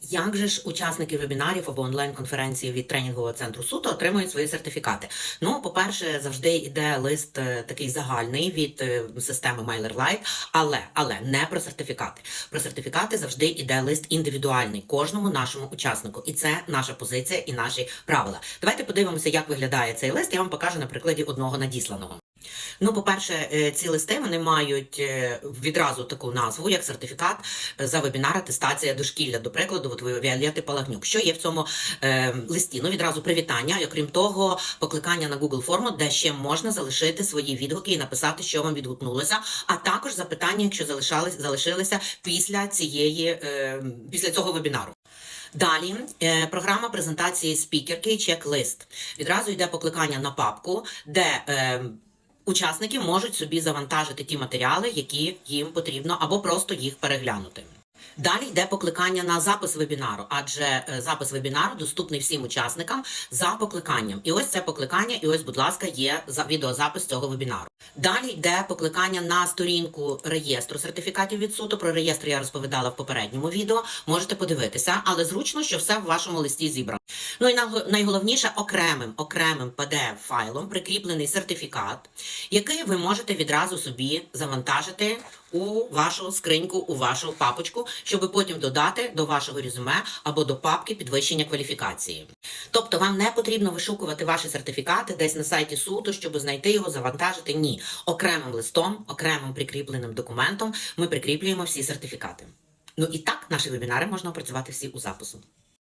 Як же ж учасники вебінарів або онлайн-конференції від тренінгового центру суто отримують свої сертифікати? Ну, по-перше, завжди йде лист е, такий загальний від е, системи MailerLite, але але не про сертифікати. Про сертифікати завжди йде лист індивідуальний кожному нашому учаснику, і це наша позиція і наші правила. Давайте подивимося, як виглядає цей лист. Я вам покажу на прикладі одного надісланого. Ну, по-перше, е, ці листи вони мають е, відразу таку назву, як сертифікат е, за вебінар атестація дошкілля, до прикладу, от ви Палагнюк. Що є в цьому е, листі? Ну, відразу привітання, і окрім того, покликання на Google форму, де ще можна залишити свої відгуки і написати, що вам відгукнулося, а також запитання, якщо залишались, залишилися після цієї е, після цього вебінару. Далі програма презентації спікерки чек-лист. Відразу йде покликання на папку, де учасники можуть собі завантажити ті матеріали, які їм потрібно, або просто їх переглянути. Далі йде покликання на запис вебінару, адже е, запис вебінару доступний всім учасникам за покликанням. І ось це покликання, і ось, будь ласка, є за відеозапис цього вебінару. Далі йде покликання на сторінку реєстру сертифікатів від суду. Про реєстр я розповідала в попередньому відео. Можете подивитися, але зручно, що все в вашому листі зібрано. Ну і найголовніше окремим окремим pdf файлом прикріплений сертифікат, який ви можете відразу собі завантажити у вашу скриньку, у вашу папочку, щоб потім додати до вашого резюме або до папки підвищення кваліфікації. Тобто вам не потрібно вишукувати ваші сертифікати десь на сайті суду, щоб знайти його, завантажити. Ні, окремим листом, окремим прикріпленим документом ми прикріплюємо всі сертифікати. Ну і так наші вебінари можна опрацювати всі у запису.